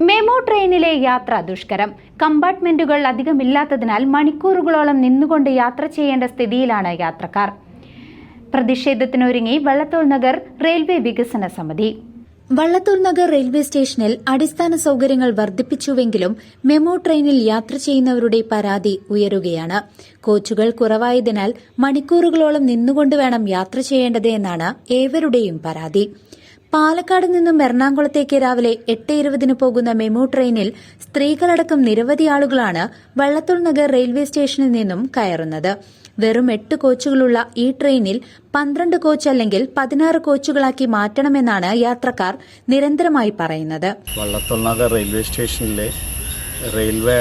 MEMU ട്രെയിനിലെ യാത്ര ദുഷ്കരം. കമ്പാർട്ട്മെന്റുകൾ അധികമില്ലാത്തതിനാൽ മണിക്കൂറുകളോളം നിന്നുകൊണ്ട് യാത്ര ചെയ്യേണ്ട സ്ഥിതിയിലാണ് യാത്രക്കാർ. പ്രതിഷേധത്തിനൊരുങ്ങി വള്ളത്തോൾ നഗർ റെയിൽവേ വികസന സമിതി. വള്ളത്തോൾ നഗർ റെയിൽവേ സ്റ്റേഷനിൽ അടിസ്ഥാന സൌകര്യങ്ങൾ വർദ്ധിപ്പിച്ചുവെങ്കിലും മെമോ ട്രെയിനിൽ യാത്ര ചെയ്യുന്നവരുടെ പരാതി ഉയരുകയാണ്. കോച്ചുകൾ കുറവായതിനാൽ മണിക്കൂറുകളോളം നിന്നുകൊണ്ട് വേണം യാത്ര ചെയ്യേണ്ടത് എന്നാണ് ഏവരുടെയും പരാതി. പാലക്കാട് നിന്നും എറണാകുളത്തേക്ക് രാവിലെ എട്ട് ഇരുപതിന് പോകുന്ന മെമു ട്രെയിനിൽ സ്ത്രീകളടക്കം നിരവധി ആളുകളാണ് വള്ളത്തോൾ നഗർ റെയിൽവേ സ്റ്റേഷനിൽ നിന്നും കയറുന്നത്. വെറും എട്ട് കോച്ചുകളുള്ള ഈ ട്രെയിനിൽ പന്ത്രണ്ട് കോച്ച് അല്ലെങ്കിൽ പതിനാറ് കോച്ചുകളാക്കി മാറ്റണമെന്നാണ് യാത്രക്കാർ നിരന്തരമായി പറയുന്നത്. വള്ളത്തോൾ നഗർ റെയിൽവേ സ്റ്റേഷനിലെ റെയിൽവേ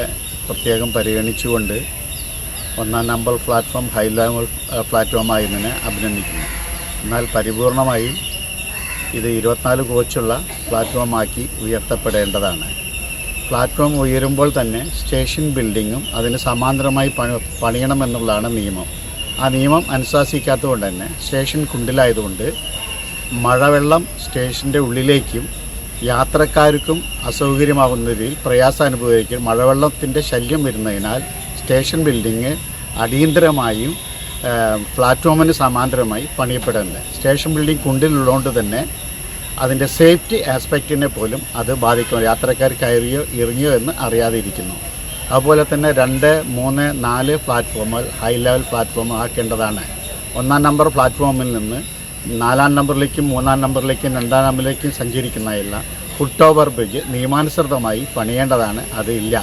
പ്രത്യേകം പരിഗണിച്ചുകൊണ്ട് ഒന്നാം number platform high level platform ആയതിനെ അഭിനന്ദിക്കുന്നു. എന്നാൽ പരിപൂർണമായും ഇത് ഇരുപത്തിനാല് കോച്ചുള്ള പ്ലാറ്റ്ഫോമാക്കി ഉയർത്തപ്പെടേണ്ടതാണ്. പ്ലാറ്റ്ഫോം ഉയരുമ്പോൾ തന്നെ സ്റ്റേഷൻ ബിൽഡിങ്ങും അതിന് സമാന്തരമായി പണി പണിയണമെന്നുള്ളതാണ് നിയമം. ആ നിയമം അനുശാസിക്കാത്തതുകൊണ്ട് തന്നെ സ്റ്റേഷൻ കുണ്ടിലായതുകൊണ്ട് മഴവെള്ളം സ്റ്റേഷന്റെ ഉള്ളിലേക്കും യാത്രക്കാർക്കും അസൗകര്യമാകുന്ന രീതിയിൽ പ്രയാസം അനുഭവിക്കും മഴവെള്ളത്തിന്റെ ശല്യം വരുന്നതിനാൽ സ്റ്റേഷൻ ബിൽഡിങ് അടിയന്തരമായും പ്ലാറ്റ്ഫോമിന് സമാന്തരമായി പണിയപ്പെടുന്നത്. സ്റ്റേഷൻ ബിൽഡിംഗ് കുണ്ടിലുള്ളതുകൊണ്ട് തന്നെ അതിന്റെ സേഫ്റ്റി ആസ്പെക്റ്റിനെ പോലും അത് ബാധിക്കും. യാത്രക്കാർ കയറിയോ ഇറങ്ങിയോ എന്ന് അറിയാതെ ഇരിക്കുന്നു അതുപോലെ തന്നെ രണ്ട് മൂന്ന് നാല് പ്ലാറ്റ്ഫോമുകൾ ഹൈ ലെവൽ പ്ലാറ്റ്ഫോം ആക്കേണ്ടതാണ്. ഒന്നാം നമ്പർ പ്ലാറ്റ്ഫോമിൽ നിന്ന് നാലാം നമ്പറിലേക്കും മൂന്നാം നമ്പറിലേക്കും രണ്ടാം നമ്പറിലേക്കും സഞ്ചരിക്കുന്നതല്ല ഫുട് ഓവർ ബ്രിഡ്ജ് നിയമാനുസൃതമായി പണിയേണ്ടതാണ്. അത് ഇല്ല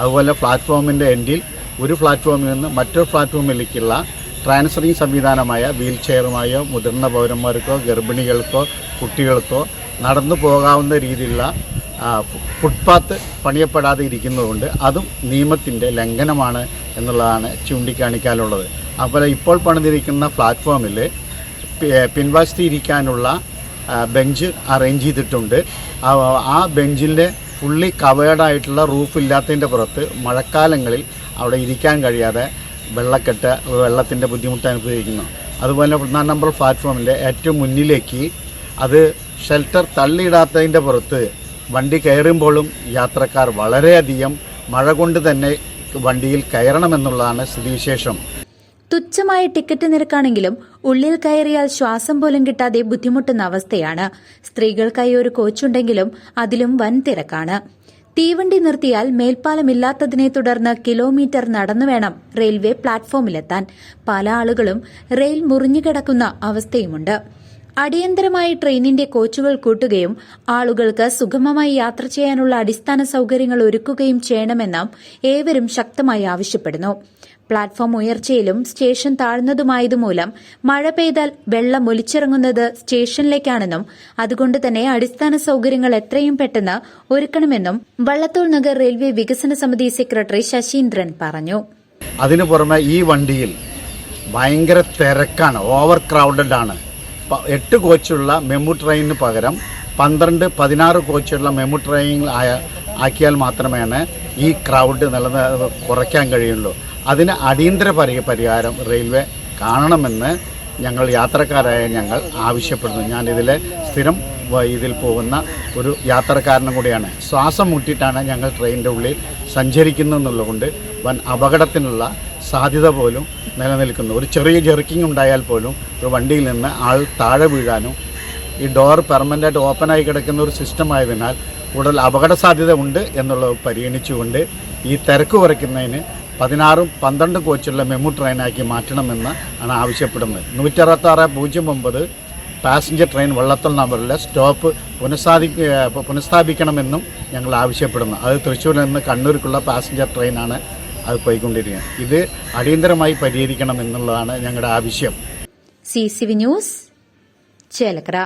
അതുപോലെ പ്ലാറ്റ്ഫോമിന്റെ എൻഡിൽ ഒരു പ്ലാറ്റ്ഫോമിൽ നിന്ന് മറ്റൊരു പ്ലാറ്റ്ഫോമിലേക്കുള്ള ട്രാൻസ്ഫറിങ് സംവിധാനമായ വീൽ ചെയറുമായോ മുതിർന്ന പൗരന്മാർക്കോ ഗർഭിണികൾക്കോ കുട്ടികൾക്കോ നടന്നു പോകാവുന്ന രീതിയിലുള്ള ഫുട്പാത്ത് പണിയപ്പെടാതെ ഇരിക്കുന്നതുകൊണ്ട് അതും നിയമത്തിന്റെ ലംഘനമാണ് എന്നുള്ളതാണ് ചൂണ്ടിക്കാണിക്കാനുള്ളത്. അതുപോലെ ഇപ്പോൾ പണിതിരിക്കുന്ന പ്ലാറ്റ്ഫോമിൽ പിൻവാശത്തി ഇരിക്കാനുള്ള ബെഞ്ച് അറേഞ്ച് ചെയ്തിട്ടുണ്ട്. ആ ബെഞ്ചിന്റെ ഫുള്ളി കവേർഡായിട്ടുള്ള റൂഫ് ഇല്ലാത്തതിന്റെ പുറത്ത് മഴക്കാലങ്ങളിൽ അവിടെ ഇരിക്കാൻ കഴിയാതെ വെള്ളക്കെട്ട് വെള്ളത്തിന്റെ ബുദ്ധിമുട്ട് അനുഭവിക്കുന്നു. അതുപോലെ ഒന്നാം നമ്പർ പ്ലാറ്റ്ഫോമിന്റെ ഏറ്റവും മുന്നിലേക്ക് അത് ഷെൽട്ടർ തള്ളിയിടാത്തതിന്റെ പുറത്ത് വണ്ടി കയറുമ്പോഴും യാത്രക്കാർ വളരെയധികം മഴ കൊണ്ട് തന്നെ വണ്ടിയിൽ കയറണമെന്നുള്ളതാണ് സ്ഥിതിവിശേഷം. തുച്ഛമായ ടിക്കറ്റ് നിരക്കാണെങ്കിലും ഉള്ളിൽ കയറിയാൽ ശ്വാസം പോലും കിട്ടാതെ ബുദ്ധിമുട്ടുന്ന അവസ്ഥയാണ്. സ്ത്രീകൾക്കായി ഒരു കോച്ചുണ്ടെങ്കിലും അതിലും വൻ തിരക്കാണ്. തീവണ്ടി നിർത്തിയാൽ മേൽപ്പാലമില്ലാത്തതിനെ തുടർന്ന് കിലോമീറ്റർ നടന്നു വേണം റെയിൽവേ പ്ലാറ്റ്ഫോമിലെത്താൻ. പല ആളുകളും റെയിൽ മുറിഞ്ഞുകിടക്കുന്ന അവസ്ഥയുമുണ്ട്. അടിയന്തരമായി ട്രെയിനിന്റെ കോച്ചുകൾ കൂട്ടുകയും ആളുകൾക്ക് സുഗമമായി യാത്ര ചെയ്യാനുള്ള അടിസ്ഥാന സൌകര്യങ്ങൾ ഒരുക്കുകയും ചെയ്യണമെന്ന് ഏവരും ശക്തമായി ആവശ്യപ്പെടുന്നു. പ്ലാറ്റ്ഫോം ഉയർച്ചയിലും സ്റ്റേഷൻ താഴ്ന്നതുമായതുമൂലം മഴ പെയ്താൽ വെള്ളം ഒലിച്ചിറങ്ങുന്നത് സ്റ്റേഷനിലേക്കാണെന്നും അതുകൊണ്ട് തന്നെ അടിസ്ഥാന സൌകര്യങ്ങൾ എത്രയും പെട്ടെന്ന് ഒരുക്കണമെന്നും വള്ളത്തോൾ നഗർ റെയിൽവേ വികസന സമിതി സെക്രട്ടറി ശശീന്ദ്രൻ പറഞ്ഞു. അതിനു പുറമെ ഈ വണ്ടിയിൽ ഭയങ്കര തിരക്കാണ് ഓവർ ക്രൗഡഡ് ആണ് എട്ട് കോച്ചുള്ള മെമു ട്രെയിനിന് പകരം പന്ത്രണ്ട് പതിനാറ് കോച്ചുള്ള മെമു ട്രെയിൻ ആയ ആക്കിയാൽ മാത്രമേ ഈ ക്രൗഡ് നിലനിന്ന് കുറയ്ക്കാൻ കഴിയുള്ളൂ. അതിന് അടിയന്തര പരി പരിഹാരം റെയിൽവേ കാണണമെന്ന് ഞങ്ങൾ യാത്രക്കാരായ ഞങ്ങൾ ആവശ്യപ്പെടുന്നു. ഞാനിതിൽ സ്ഥിരം ഇതിൽ പോകുന്ന ഒരു യാത്രക്കാരനും കൂടിയാണ്. ശ്വാസം മുട്ടിയിട്ടാണ് ഞങ്ങൾ ട്രെയിനിന്റെ ഉള്ളിൽ സഞ്ചരിക്കുന്നതെന്നുള്ളതുകൊണ്ട് വൻ അപകടത്തിനുള്ള സാധ്യത പോലും നിലനിൽക്കുന്നു. ഒരു ചെറിയ ജെർക്കിംഗ് ഉണ്ടായാൽ പോലും ഒരു വണ്ടിയിൽ നിന്ന് ആൾ താഴെ വീഴാനും ഈ ഡോർ പെർമനന്റായിട്ട് ഓപ്പണായി കിടക്കുന്ന ഒരു സിസ്റ്റം ആയതിനാൽ കൂടുതൽ അപകട സാധ്യത ഉണ്ട് എന്നുള്ളത് പരിഗണിച്ചുകൊണ്ട് ഈ തിരക്ക് കുറയ്ക്കുന്നതിന് പതിനാറും പന്ത്രണ്ടും കോച്ചുള്ള മെമു ട്രെയിനാക്കി മാറ്റണമെന്ന് ആണ് ആവശ്യപ്പെടുന്നത്. നൂറ്ററുപത്താറ് പൂജ്യം ഒമ്പത് പാസഞ്ചർ ട്രെയിൻ വള്ളത്തൽ നമ്പറിലെ സ്റ്റോപ്പ് പുനഃസ്ഥാപി പുനഃസ്ഥാപിക്കണമെന്നും ഞങ്ങൾ ആവശ്യപ്പെടുന്നു. അത് തൃശ്ശൂരിൽ നിന്ന് കണ്ണൂർക്കുള്ള പാസഞ്ചർ ട്രെയിനാണ് അത് പോയിക്കൊണ്ടിരിക്കുകയാണ്. ഇത് അടിയന്തരമായി പരിഹരിക്കണം എന്നുള്ളതാണ് ഞങ്ങളുടെ ആവശ്യം. C C V news Chelakkara.